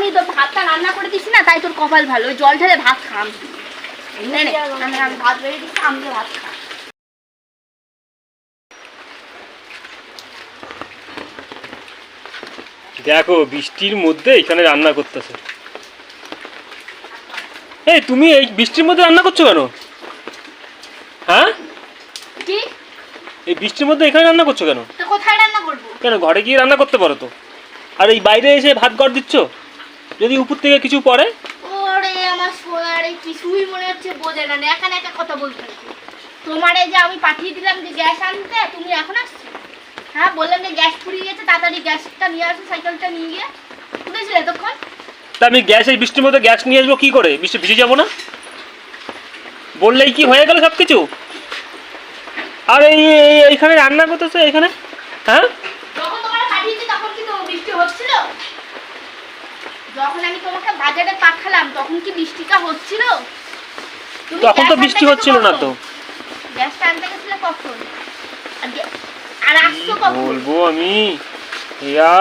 আমি তো ভাতটা রান্না করে দিচ্ছি না তাই তোর কপাল ভালো। ওই জল ঢেলে ভাত খাম। আমি ভাত বেড়ে দিচ্ছি আমি ভাত খা দেখো বৃষ্টির মধ্যে এখানে রান্না করতেছে। এই তুমি এই বৃষ্টির মধ্যে রান্না করছ কেন? হ্যাঁ? কি? এই বৃষ্টির মধ্যে এখানে রান্না করছ কেন? তো কোথায় রান্না করব? কেন ঘরে গিয়ে রান্না করতে পারো তো। আর এই বাইরে এসে ভাত গড় দিচ্ছ? যদি উপর থেকে কিছু পড়ে? ওরে আমার সোনার এই কিছুই মনে হচ্ছে বোঝে না। একা একা কথা বলতে তোমার এই যে আমি পাঠিয়ে দিলাম যে গ্যাস আনতে তুমি এখন আসছো? হ্যাঁ বললাম যে গ্যাস ফুরিয়ে গেছে তাড়াতাড়ি গ্যাসটা নিয়ে আসো সাইকেলটা নিয়ে গিয়ে। কোথায় ছিলে তখন তা আমি গ্যাস এই বৃষ্টির মধ্যে গ্যাস নিয়ে আসব কি করে? বৃষ্টি ভিজে যাব না? বললেই কি হয়ে গেল সব কিছু আর এই এই- এইখানে রান্না করতেছে এখানে হ্যাঁ যখন তোমার পাঠিয়েছি তখন কি তো বৃষ্টি হচ্ছিল যখন আমি তোমাকে বাজারে পাঠালাম তখন কি বৃষ্টিটা হচ্ছিল? তখন তো গ্যাস বৃষ্টি হচ্ছিল না তো। গ্যাসটা আনতে গেছিলে কখন? আর আসছো কখন? বলব আমি? ইয়া।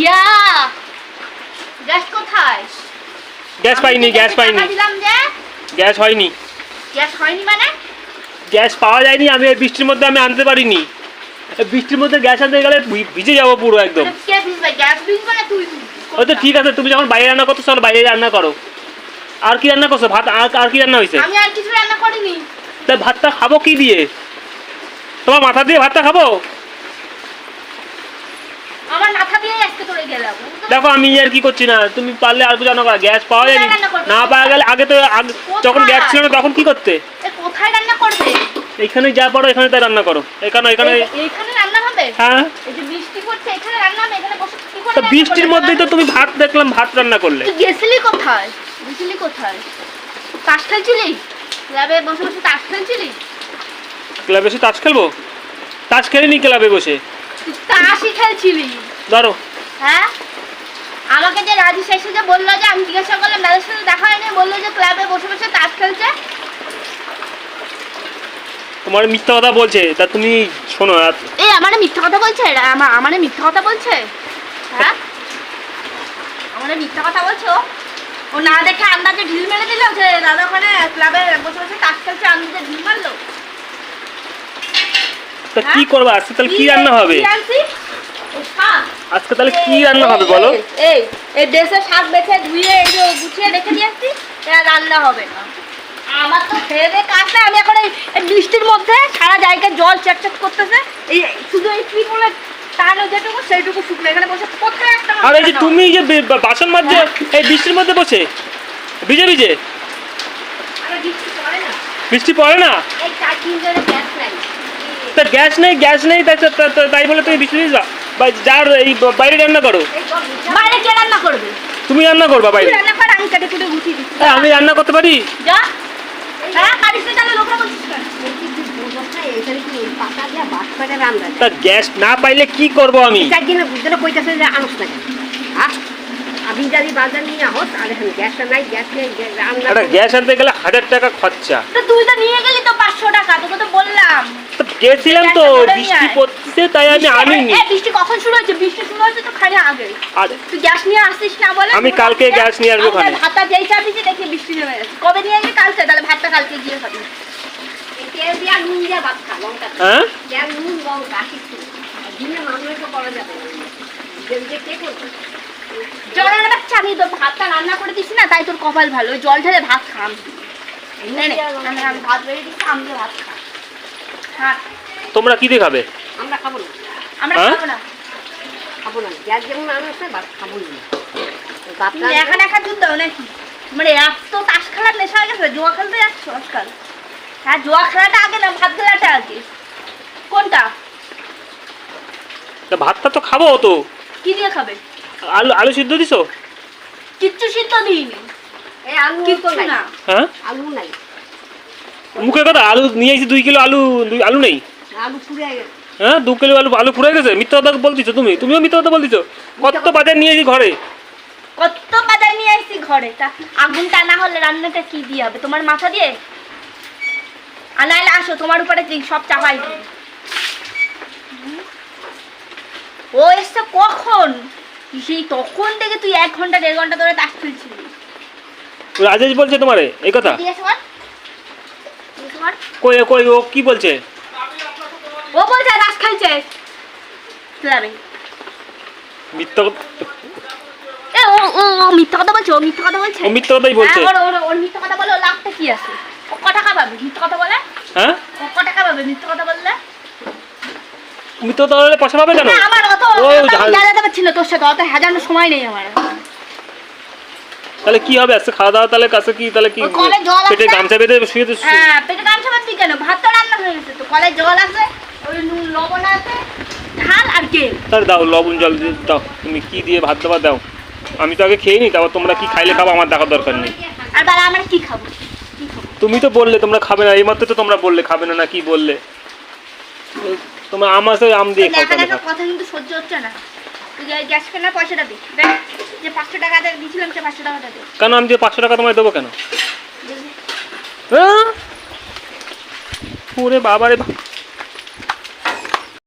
ইয়া! গ্যাস কোথায়? গ্যাস পাইনি গ্যাস পাইনি। গ্যাস হয়নি। গ্যাস হয়নি মানে? গ্যাস পাওয়া যায়নি আমি এই বৃষ্টির মধ্যে আমি আনতে পারিনি। বৃষ্টির মধ্যে গ্যাস আনতে গেলে ভিজে যাব পুরো একদম। কে ভিজবে? গ্যাস ভিজবে না তুই ওই তো ঠিক আছে তুমি যখন বাইরে রান্না করছ তাহলে বাইরে রান্না করো। আর কি রান্না করছ? ভাত আর আর কি রান্না হয়েছে? আমি আর কিছু রান্না করিনি। তা ভাতটা খাব কি দিয়ে? তোমার মাথা দিয়ে ভাতটা খাব? আমার মাথা দিয়ে আজকে করে গেলাম। দেখো আমি আর কি করছি না। তুমি পারলে আর রান্না করো গ্যাস পাওয়া কোথায় না পাওয়া গেলে আগে তো যখন গ্যাস ছিল না তখন কি করতে? কোথায় রান্না করবে? এখানে যা পারো এখানে তাই রান্না করো। এখানে এখানে এইখানে রান্না হবে? হ্যাঁ। এই যে বৃষ্টি পড়ছে এখানে রান্না হবে? এখানে বসে তো বৃষ্টির? মধ্যেই তো তুমি ভাত দেখলাম ভাত রান্না করলে। গেছিলি কোথায়? গেছিলি কোথায়? তাস খেলছিলি? ক্লাবে বসে বসে তাস খেলছিলি? ক্লাবে তাস খেলব? তাস খেলিনি ক্লাবে বসে। তাসই খেলছিলি। ধরো। হ্যাঁ? আমাকে যে রাজি শেষে যে বলল যে আমি জিজ্ঞাসা করলাম দাদার সাথে দেখা হয়নি বলল যে ক্লাবে বসে বসে তাস খেলছে। তোমার মিথ্যা কথা বলছে। তা তুমি শোনো এই আমারে মিথ্যা কথা বলছে? আমারে মিথ্যা কথা বলছে? হ্যাঁ? আমারে মিথ্যা কথা বলছো? ও না দেখে আন্দাজে ঢিল মেরে দিল যে দাদা ওখানে ক্লাবে বসে বসে তাস খেলছে আন্দাজে ঢিল মারলো। তা কি হ্যাঁ? করব? আজকে তাহলে কি রান্না হবে। আজকে তাহলে কি রান্না হবে বলো? এই, এই এই দেশে শাক বেছে ধুয়ে এই যে গুছিয়ে রেখে এটা রান্না হবে। না আমার তো খেয়ে কাজ আমি এখন এই বৃষ্টির মধ্যে সারা জায়গায় জল চেকচেক করতেছে। এই শুধু এই ত্রিপলে টানো যেটুকু সেইটুকু শুকনো। এখানে বসে আর এই যে তুমি যে বাসন মাজছে এই বৃষ্টির মধ্যে বসে? ভিজে ভিজে? বৃষ্টি পড়ে না। তা গ্যাস নেই গ্যাস নেই তাই বলে তুমি বৃষ্টি ভিজবা? বা যার এই বাইরে রান্না করো। বাইরে কে রান্না করবে? তুমি রান্না করবা বাইরে। রান্না কর আমি কেটে কুটে গুছিয়ে দিচ্ছি। তা আমি রান্না করতে পারি? যা। হ্যাঁ কাটিস তাহলে লোকরা বলছিস কেন? তা গ্যাস না পাইলে কি করব আমি? আমি যদি বাজার নিয়ে আহত আর এখন গ্যাসটা নাই গ্যাস নেই গ্যাস রান্না একটা গ্যাস আনতে গেলে হাজার টাকা খরচা। তো তুই তো নিয়ে গেলি তো পাঁচশো টাকা তোকে তো বললাম। গেছিলাম তো গ্যাসটা ধরে নিয়ে বৃষ্টি পড়ছে তাই আমি আনিনি। বৃষ্টি কখন শুরু হয়েছে? বৃষ্টি শুরু হয়েছে তো খালি আগে। আর। তুই গ্যাস নিয়ে আসছিস না বলে আমি কালকে গ্যাস নিয়ে আসব। ভাতটা যেই দেখি বৃষ্টি নেমে গেছে। কবে নিয়ে আসবি কালকে তাহলে ভাতটা কালকে গিয়ে খাবি তেল দিয়া নুন দিয়া ভাত খা লঙ্কা দিয়ে। হ্যাঁ? তো না। যে- যে কে করবে? জলের বাচ্চা আমি তো ভাতটা রান্না করে দিছি না তাই তোর কপাল ভালো। জল ঢেলে ভাত খাম ভাত বেড়ে দিচ্ছি আমি ভাত তোমরা কি দিয়ে খাবে? আমরা খাব না। আমরা হ্যাঁ? খাব না। খাব না। গ্যাস যেমন আনছে ভাত খাব না। ভাত একা একা দুধ দাও নাকি? মানে এত তাস খেলার নেশা হয়ে গেছে জুয়া খেলতে যাচ্ছ আজকাল। হ্যাঁ জুয়া খেলাটা আগে না ভাত খেলাটা আগে। কোনটা? তা ভাতটা তো খাব তো। কি দিয়ে খাবে? আলু আলু সিদ্ধ দিছো? কিচ্ছু সিদ্ধ দিইনি। এই আলু তো কিচ্ছু না। হ্যাঁ? আলু নাই। মুখে কথা আলু নিয়ে এসেছি দুই কিলো আলু দুই আলু নেই। আলু ফুরে গেছে। হ্যাঁ দু কিলো আলু আলু ফুরে গেছে। মিথ্যা কথা বলতেছো তুমি। তুমিও মিথ্যা কথা বলতেছো। কত বাজার নিয়ে এসেছি ঘরে? কত বাজার নিয়ে আসছি ঘরে? তা আগুনটা না হলে রান্নাটা কি দিয়ে হবে? তোমার মাথা দিয়ে? আর নাহলে আসো তোমার উপরে সব চাপাই। ও এসছে কখন? সেই তখন থেকে তুই এক ঘণ্টা দেড় ঘণ্টা ধরে তাস খেলছিলি। রাজেশ বলছে তোমারে এই কথা। কই কই ও কি বলছে? ও বলছে তাস খেলছে। মিথ্যা কথা- এ ও ও মিথ্যা কথা বলছে ও মিথ্যা কথা বলছে। ও মিথ্যা কথাই বলছে। হ্যাঁ, ওর ওর মিথ্যা কথা বলে লাভটা কি আছে? ও ক টাকা পাবে মিথ্যা কথা বলে? হ্যাঁ? ও ক টাকা পাবে মিথ্যা কথা বললে? মিথ্যা কথা বলে পয়সা পাবে কেন? না, আমার অত ও অত ঝাল- জানাতে পারছি না তোর সাথে অত হাজানোর সময় নেই আমার। তাহলে কি হবে? আজকে খাওয়া দাওয়া তাহলে কাছে কি তাহলে কি ওই কলে জল পেটে গামছা বেঁধে শুয়ে হ্যাঁ পেটে গামছা বাঁধবি কেন? ভাত তো রান্না হয়ে গেছে তো কলে জল আছে ওই নুন লবণ আছে ঝাল আর তেল। তাহলে দাও লবণ জল দিয়ে দাও। তুমি কি দিয়ে ভাত দেওয়া দাও। আমি তো আগে খেয়ে নি তারপর তোমরা কি খাইলে খাব আমার দেখার দরকার নেই। আর বাবা আমরা কি খাব? তুমি তো বললে তোমরা খাবে না এইমাত্র তো তোমরা বললে খাবে না না কি বললে? তোমরা আম আছে আম দিয়ে খাও। কথা কিন্তু সহ্য হচ্ছে না। গ্যাস কেনার পয়সাটা দে। যে পাঁচশো টাকা দে- দিয়েছিলাম সে পাঁচশো টাকাটা দে। কেন আমি যে পাঁচশো টাকা তোমায় দেবো কেন? হ্যাঁ? ওরে বাবারে